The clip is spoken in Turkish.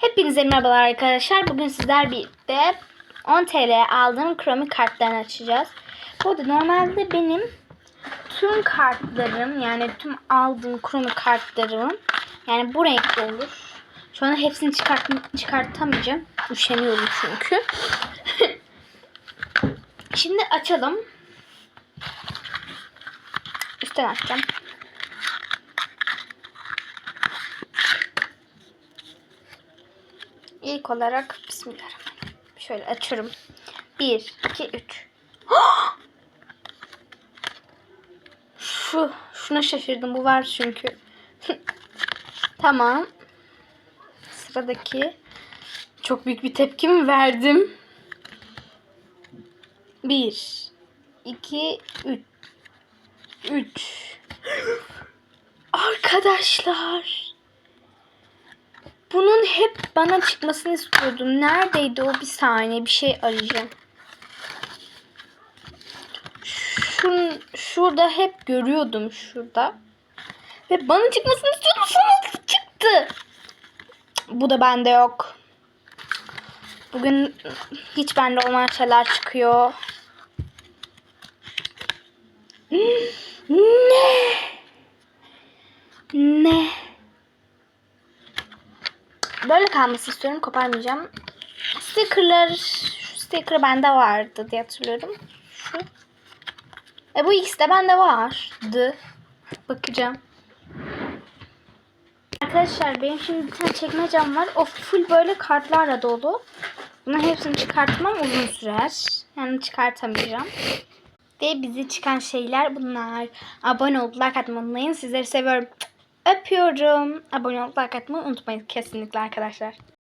Hepinize merhabalar arkadaşlar. Bugün sizler birlikte 10 TL aldığım kromi kartlarını açacağız. Bu arada normalde benim tüm kartlarım yani tüm aldığım kromi kartlarım yani bu renkte olur. Şu anda hepsini çıkart çıkartamayacağım. Üşeniyorum çünkü. Şimdi açalım. Üstten açacağım. İlk olarak Bismillahirrahmanirrahim. Şöyle açıyorum. 1, 2, 3. Şu, şuna şaşırdım. Bu var çünkü. tamam. Sıradaki. Çok büyük bir tepki mi verdim? 1, 2, 3. 3. Arkadaşlar. Bunun hep bana çıkmasını istiyordum. Neredeydi o bir saniye bir şey arayacağım. Şun, şurada hep görüyordum şurada. Ve bana çıkmasını istiyordum sonra çıktı. Bu da bende yok. Bugün hiç bende olmayan şeyler çıkıyor. Ne? Ne? Böyle kalması istiyorum. Koparmayacağım. Stickerlar, şu sticker bende vardı diye hatırlıyorum. Şu. E bu ikisi de bende vardı. Bakacağım. Arkadaşlar benim şimdi bir tane çekmecem var. O full böyle kartlarla dolu. Bunların hepsini çıkartmam uzun sürer. Yani çıkartamayacağım. Ve bizi çıkan şeyler bunlar. Abone olup like atmayı unutmayın. Sizleri seviyorum. Öpüyorum. Abone olup unutmayın kesinlikle arkadaşlar.